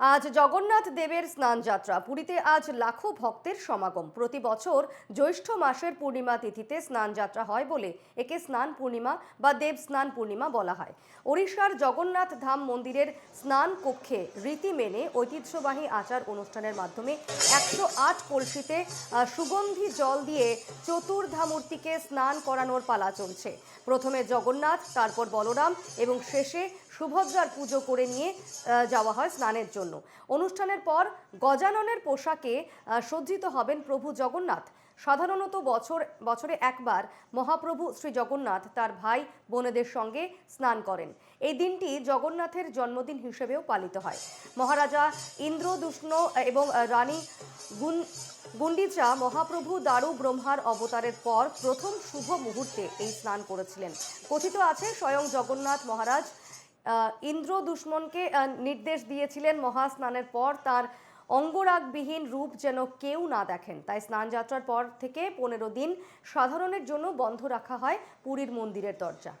আজ জগন্নাথ দেবের স্নানযাত্রা। পুরীতে আজ লাখো ভক্তের সমাগম। প্রতি বছর জ্যৈষ্ঠ মাসের পূর্ণিমা তিথিতে স্নানযাত্রা হয় বলে একে স্নান পূর্ণিমা বা দেব স্নান পূর্ণিমা বলা হয়। ওড়িশার জগন্নাথ ধাম মন্দিরের স্নান কক্ষে রীতি মেনে ঐতিহ্যবাহী আচার অনুষ্ঠানের মাধ্যমে একশো আট কলসিতে সুগন্ধি জল দিয়ে চতুর্ধামূর্তিকে স্নান করানোর পালা চলছে। প্রথমে জগন্নাথ, তারপর বলরাম এবং শেষে সুভদ্রার পুজো করে নিয়ে যাওয়া হয় স্নানের জন্য। অনুষ্ঠানের পর গজাননের পোশাকে সজ্জিত হবেন প্রভু জগন্নাথ। সাধারণত বছর, বছরে একবার মহাপ্রভু শ্রী জগন্নাথ তার ভাই, বোনেদের সঙ্গে স্নান করেন। এই দিনটি জগন্নাথের জন্মদিন হিসেবেও পালিত হয়। মহারাজা ইন্দ্রদুষ্ণ এবং রানী গুন, গুন্ডিচা মহাপ্রভু দারু ব্রহ্মার অবতারের পর প্রথম শুভ মুহূর্তে এই স্নান করেছিলেন। কথিত আছে, স্বয়ং জগন্নাথ মহারাজ ইন্দ্র দুশ্মনকে নির্দেশ দিয়েছিলেন মহাস্নানের পর তার অঙ্গরাগবিহীন রূপ যেন কেউ না দেখেন। তাই স্নানযাত্রার পর থেকে পনেরো দিন সাধারণের জন্য বন্ধ রাখা হয় পুরীর মন্দিরের দরজা।